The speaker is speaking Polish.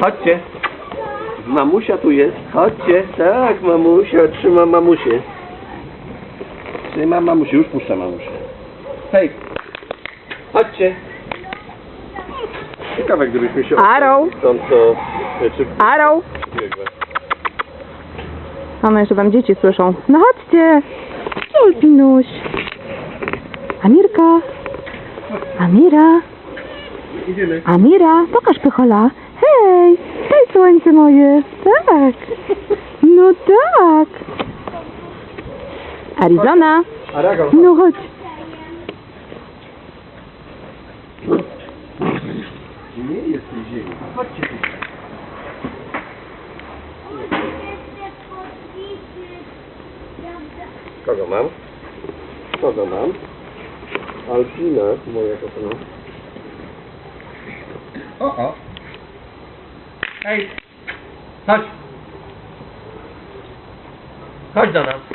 Chodźcie. Mamusia tu jest. Chodźcie. Tak, mamusia. Trzyma mamusię. Trzyma mamusię. Już puszcza mamusię. Hej. Chodźcie. Ciekawe, gdybyśmy się... Arrow. Stąd to... Czy... Arrow. A no jeszcze tam dzieci słyszą. No chodźcie. Ulpinuś. Amirka. Amira. Idziemy. Amira, pokaż pychola. Hej, hej słońce moje. Tak. No tak. Arizona. No chodź. Nie jest tej ziemi. Chodźcie tu. Kogo mam? Kogo mam? Alpina, moja kochana. O, o. Hej. Chodź. Chodź do nas.